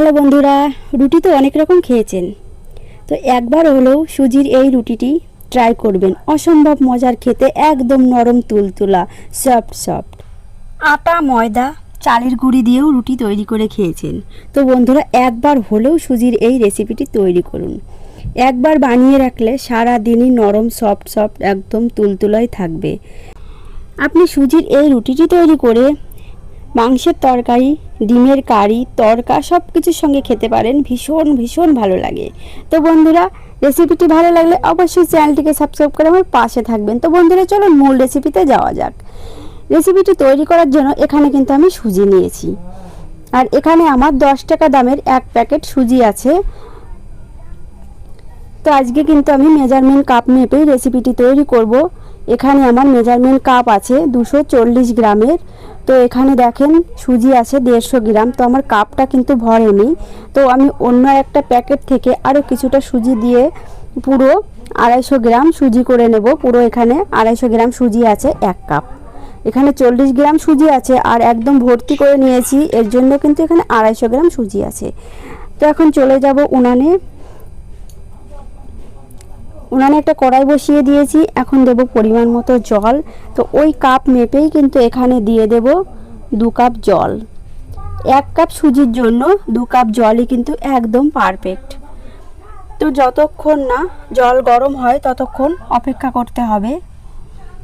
Hello বন্ধুরা, রুটি তো অনেক রকম খেয়েছেন। তো একবার হলেও সুজির এই রুটিটি ট্রাই করবেন। অসম্ভব মজার খেতে, একদম নরম তুলতুলা সফট সফট আটা, ময়দা, চালের গুঁড়ি দিয়েও রুটি তৈরি করে খেয়েছেন। তো বন্ধুরা, একবার হলেও সুজির এই রেসিপিটি তৈরি করুন। একবার বানিয়ে রাখলে সারা দিনই নরম সফট সফট একদম তুলতুলাই থাকবে। আপনি সুজির এই রুটিটি তৈরি করে মাংসের তরকারি ডিমের কারি, তরকা সব কিছুর সঙ্গে খেতে পারেন। ভীষণ ভীষণ ভালো লাগে। তো বন্ধুরা রেসিপিটি ভালো লাগলে অবশ্যই চ্যানেলটিকে সাবস্ক্রাইব করে আমার পাশে থাকবেন। তো বন্ধুরা চলো মূল রেসিপিতে যাওয়া যাক। রেসিপিটি তৈরি করার জন্য এখানে কিন্তু আমি সুজি নিয়েছি। আর এখানে আমার দশ টাকা দামের এক প্যাকেট সুজি আছে। তো আজকে কিন্তু আমি মেজারমেন্ট কাপ মেপেই রেসিপিটি তৈরি করব। এখানে আমার মেজারমেন্ট কাপ আছে, দুশো গ্রামের। তো এখানে দেখেন সুজি আছে দেড়শো গ্রাম, তো আমার কাপটা কিন্তু ভরেনি। তো আমি অন্য একটা প্যাকেট থেকে আরও কিছুটা সুজি দিয়ে পুরো আড়াইশো গ্রাম সুজি করে নেব। পুরো এখানে আড়াইশো গ্রাম সুজি আছে, এক কাপ। এখানে চল্লিশ গ্রাম সুজি আছে আর একদম ভর্তি করে নিয়েছি, এর জন্য কিন্তু এখানে আড়াইশো গ্রাম সুজি আছে। তো এখন চলে যাব উনানে। উনানে একটা কড়াই বসিয়ে দিয়েছি, এখন দেব পরিমাণ মতো জল। তো ওই কাপ মেপেই কিন্তু এখানে দিয়ে দেব দু কাপ জল। এক কাপ সুজির জন্য দু কাপ জলই কিন্তু একদম পারফেক্ট তো যতক্ষণ না জল গরম হয়, ততক্ষণ অপেক্ষা করতে হবে।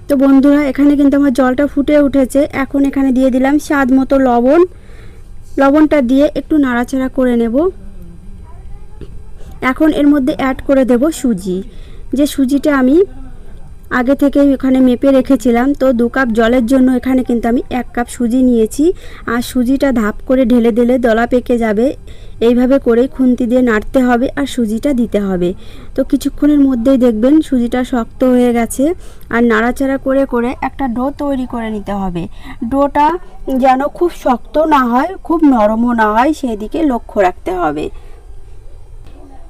তো বন্ধুরা, এখানে কিন্তু আমার জলটা ফুটে উঠেছে। এখন এখানে দিয়ে দিলাম স্বাদ মতো লবণ। লবণটা দিয়ে একটু নাড়াচাড়া করে নেব। এখন এর মধ্যে অ্যাড করে দেব সুজি। যে সুজিটা আমি আগে থেকে এখানে মেপে রেখেছিলাম, তো দু কাপ জলের জন্য এখানে কিন্তু আমি এক কাপ সুজি নিয়েছি। আর সুজিটা ধাপ করে ঢেলে দিলে দলা পেকে যাবে। এইভাবে করে খুন্তি দিয়ে নাড়তে হবে আর সুজিটা দিতে হবে। তো কিছুক্ষণের মধ্যেই দেখবেন সুজিটা শক্ত হয়ে গেছে। আর নাড়াচাড়া করে করে একটা ডো তৈরি করে নিতে হবে। ডোটা যেন খুব শক্ত না হয়, খুব নরমও না হয়, সেদিকে লক্ষ্য রাখতে হবে।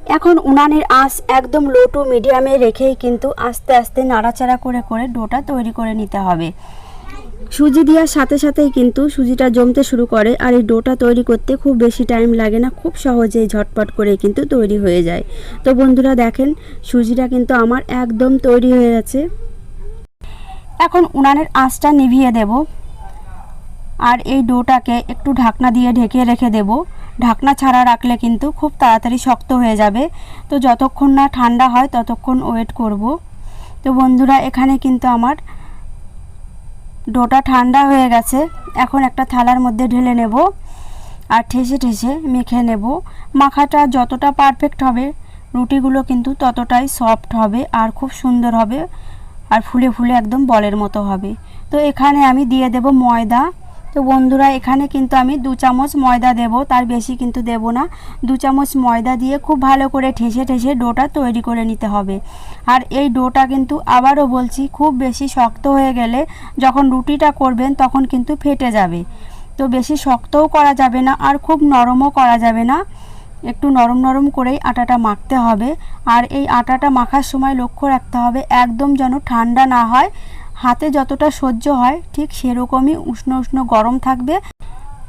এখন উনানের আঁচ একদম লো টু মিডিয়ামে রেখেই কিন্তু আস্তে আস্তে নাড়াচাড়া করে করে ডোটা তৈরি করে নিতে হবে। সুজি দেওয়ার সাথে সাথেই কিন্তু সুজিটা জমতে শুরু করে আর এই ডোটা তৈরি করতে খুব বেশি টাইম লাগে না, খুব সহজেই ঝটপট করে কিন্তু তৈরি হয়ে যায়। তো বন্ধুরা দেখেন, সুজিটা কিন্তু আমার একদম তৈরি হয়ে গেছে। এখন উনানের আঁচটা নিভিয়ে দেব। আর এই ডোটাকে একটু ঢাকনা দিয়ে ঢেকে রেখে দেব। ঢাকনা ছাড়া রাখলে কিন্তু খুব তাড়াতাড়ি শক্ত হয়ে যাবে। তো যতক্ষণ না ঠান্ডা হয়, ততক্ষণ ওয়েট করব। তো বন্ধুরা, এখানে কিন্তু আমার ডোটা ঠান্ডা হয়ে গেছে। এখন একটা থালার মধ্যে ঢেলে নেব আর ঠেসে ঠেসে মেখে নেব। মাখাটা যতটা পারফেক্ট হবে, রুটিগুলো কিন্তু ততটাই সফট হবে আর খুব সুন্দর হবে আর ফুলে ফুলে একদম বলের মতো হবে। তো এখানে আমি দিয়ে দেব ময়দা। তো বন্ধুরা, এখানে কিন্তু আমি দু চামচ ময়দা দেব, তার বেশি কিন্তু দেব না। দু চামচ ময়দা দিয়ে খুব ভালো করে ঠেসে ঠেসে ডোটা তৈরি করে নিতে হবে। আর এই ডোটা কিন্তু আবারও বলছি, খুব বেশি শক্ত হয়ে গেলে যখন রুটিটা করবেন তখন কিন্তু ফেটে যাবে। তো বেশি শক্তও করা যাবে না আর খুব নরমও করা যাবে না। একটু নরম নরম করেই আটাটা মাখতে হবে। আর এই আটাটা মাখার সময় লক্ষ্য রাখতে হবে, একদম যেন ঠান্ডা না হয়। হাতে যতটা সহ্য হয়, ঠিক সেরকমই উষ্ণ উষ্ণ গরম থাকবে।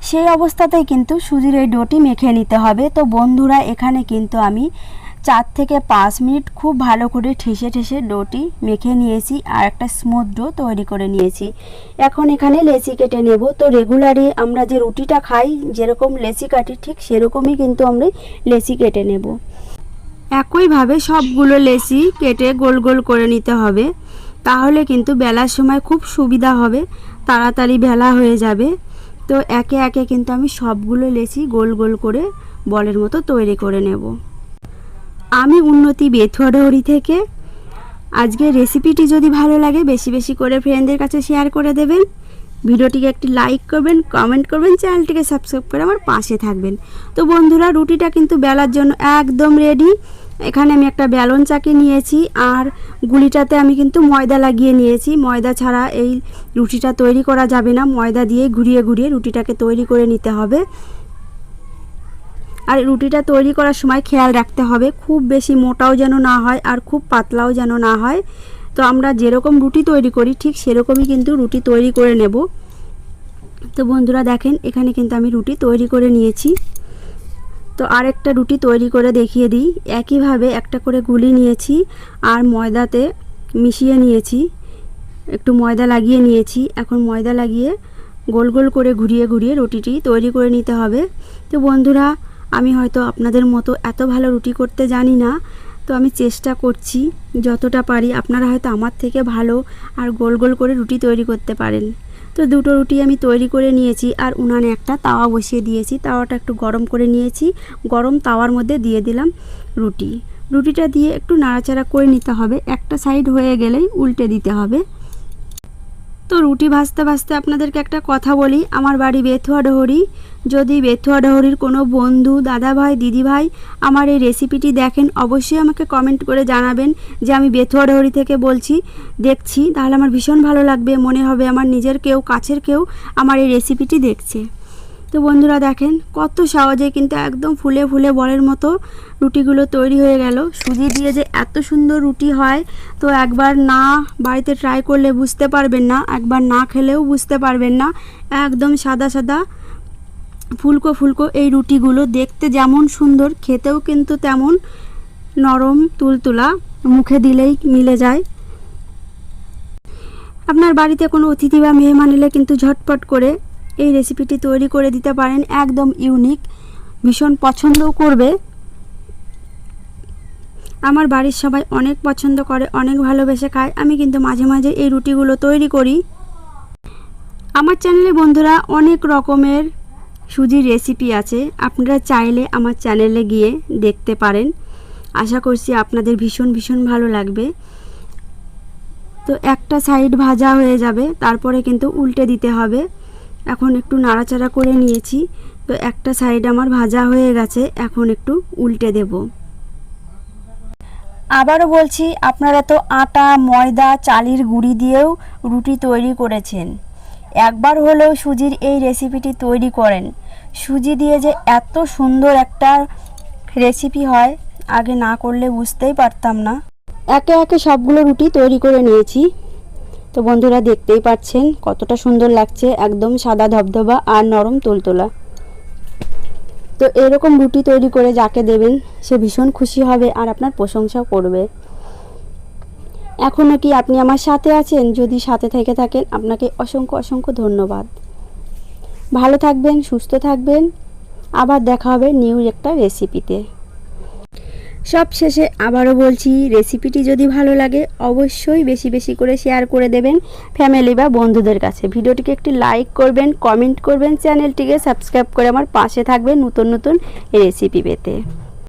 সেই অবস্থাতেই কিন্তু সুজির এই ডোটি মেখে নিতে হবে। তো বন্ধুরা, এখানে কিন্তু আমি চার থেকে পাঁচ মিনিট খুব ভালো করে ঠেসে ঠেসে ডোটি মেখে নিয়েছি আর একটা স্মুথ ডো তৈরি করে নিয়েছি। এখন এখানে লেচি কেটে নেব। তো রেগুলারই আমরা যে রুটিটা খাই, যেরকম লেচি কাটি, ঠিক সেরকমই কিন্তু আমরা লেচি কেটে নেব। একইভাবে সবগুলো লেচি কেটে গোল গোল করে নিতে হবে। তাহলে কিন্তু বেলার সময় খুব সুবিধা হবে। তাড়াতাড়ি বেলা হয়ে যাবে। তো একে একে কিন্তু আমি সবগুলো লেচি গোল গোল করে বলের মতো তৈরি করে নেব। আমি উন্নতি বেথুয়াডহরি থেকে। আজকে রেসিপিটি যদি ভালো লাগে, বেশি বেশি করে ফ্রেন্ডদের কাছে শেয়ার করে দেবেন। ভিডিওটিকে একটি লাইক করবেন কমেন্ট করবেন, চ্যানেলটিকে সাবস্ক্রাইব করে আমার পাশে থাকবেন। তো বন্ধুরা, রুটিটা কিন্তু বেলার জন্য একদম রেডি এখানে আমি একটা ব্যালন চাকি নিয়েছি আর গুলিটাতে আমি কিন্তু ময়দা লাগিয়ে নিয়েছি। ময়দা ছাড়া এই রুটিটা তৈরি করা যাবে না। ময়দা দিয়ে ঘুরিয়ে ঘুরিয়ে রুটিটাকে তৈরি করে নিতে হবে। আর রুটিটা তৈরি করার সময় খেয়াল রাখতে হবে, খুব বেশি মোটাও যেন না হয় আর খুব পাতলাও যেন না হয়। তো আমরা যেরকম রুটি তৈরি করি, ঠিক সেরকমই কিন্তু রুটি তৈরি করে নেব। তো বন্ধুরা দেখেন, এখানে কিন্তু আমি রুটি তৈরি করে নিয়েছি। তো আরেকটা রুটি তৈরি করে দেখিয়ে দিই। একইভাবে একটা করে গুলি নিয়েছি আর ময়দাতে মিশিয়ে নিয়েছি। একটু ময়দা লাগিয়ে নিয়েছি। এখন ময়দা লাগিয়ে গোল গোল করে ঘুরিয়ে ঘুরিয়ে রুটিটি তৈরি করে নিতে হবে। তো বন্ধুরা, আমি হয়তো আপনাদের মতো এত ভালো রুটি করতে জানি না। তো আমি চেষ্টা করছি যতটা পারি, আপনারা হয়তো আমার থেকে ভালো আর গোল গোল করে রুটি তৈরি করতে পারেন। তো দুটো রুটি আমি তৈরি করে নিয়েছি আর উনানে একটা তাওয়া বসিয়ে দিয়েছি। তাওয়াটা একটু গরম করে নিয়েছি। গরম তাওয়ার মধ্যে দিয়ে দিলাম রুটি। রুটিটা দিয়ে একটু নাড়াচাড়া করে নিতে হবে। একটা সাইড হয়ে গেলেই উল্টে দিতে হবে। তো রুটি ভাজতে ভাজতে আপনাদেরকে একটা কথা বলি। আমার বাড়ি বেথুয়া ডহরি। যদি বেথুয়া ডহরির কোনো বন্ধু, দাদা ভাই, দিদি ভাই আমার এই রেসিপিটি দেখেন, অবশ্যই আমাকে কমেন্ট করে জানাবেন যে আমি বেথুয়া ডহরি থেকে বলছি, দেখছি। তাহলে আমার ভীষণ ভালো লাগবে, মনে হবে আমার নিজের কেউ, কাছের কেউ আমার এই রেসিপিটি দেখছে। তো বন্ধুরা দেখেন, কত সহজে কিন্তু একদম ফুলে ফুলে বলের মতো রুটিগুলো তৈরি হয়ে গেল। সুজি দিয়ে যে এত সুন্দর রুটি হয়, তো একবার না বাড়িতে ট্রাই করলে বুঝতে পারবেন না, একবার না খেলেও বুঝতে পারবেন না। একদম সাদা সাদা ফুলকো ফুলকো এই রুটিগুলো দেখতে যেমন সুন্দর, খেতেও কিন্তু তেমন নরম তুলতুলা, মুখে দিলেই মিলে যায়। আপনার বাড়িতে কোনো অতিথি বা মেহমান এলে কিন্তু ঝটপট করে এই রেসিপিটি তৈরি করে দিতে পারেন, একদম ইউনিক ভীষণ পছন্দও করবে। আমার বাড়ির সবাই অনেক পছন্দ করে, অনেক ভালোবেসে খায়। আমি কিন্তু মাঝে মাঝে এই রুটিগুলো তৈরি করি। আমার চ্যানেলে বন্ধুরা অনেক রকমের সুজির রেসিপি আছে। আপনারা চাইলে আমার চ্যানেলে গিয়ে দেখতে পারেন। আশা করছি আপনাদের ভীষণ ভীষণ ভালো লাগবে। তো একটা সাইড ভাজা হয়ে যাবে, তারপরে কিন্তু উল্টে দিতে হবে। এখন একটু নাড়াচাড়া করে নিয়েছি। তো একটা সাইড আমার ভাজা হয়ে গেছে এখন একটু উল্টে দেব। আবারও বলছি আপনারা তো আটা ময়দা চালের গুঁড়ি দিয়েও রুটি তৈরি করেছেন। একবার হলেও সুজির এই রেসিপিটি তৈরি করেন। সুজি দিয়ে যে এত সুন্দর একটা রেসিপি হয় আগে না করলে বুঝতেই পারতাম না। একে একে সবগুলো রুটি তৈরি করে নিয়েছি। তো বন্ধুরা দেখতেই পাচ্ছেন, কতটা সুন্দর লাগছে, একদম সাদা ধবধবা আর নরম তুলতুলা। তো এরকম রুটি তৈরি করে যাকে দেবেন, সে ভীষণ খুশি হবে আর আপনার প্রশংসাও করবে। এখনও কি আপনি আমার সাথে আছেন? যদি সাথে থেকে থাকেন, আপনাকে অসংখ্য অসংখ্য ধন্যবাদ। ভালো থাকবেন, সুস্থ থাকবেন। আবার দেখা হবে নিউ একটা রেসিপিতে সব শেষে আবারও বলছি রেসিপিটি যদি ভালো লাগে, অবশ্যই বেশি বেশি করে শেয়ার করে দেবেন ফ্যামিলি বা বন্ধুদের কাছে। ভিডিওটিকে একটি লাইক করবেন কমেন্ট করবেন চ্যানেলটিকে সাবস্ক্রাইব করে আমার পাশে থাকবেন নতুন নতুন রেসিপি পেতে।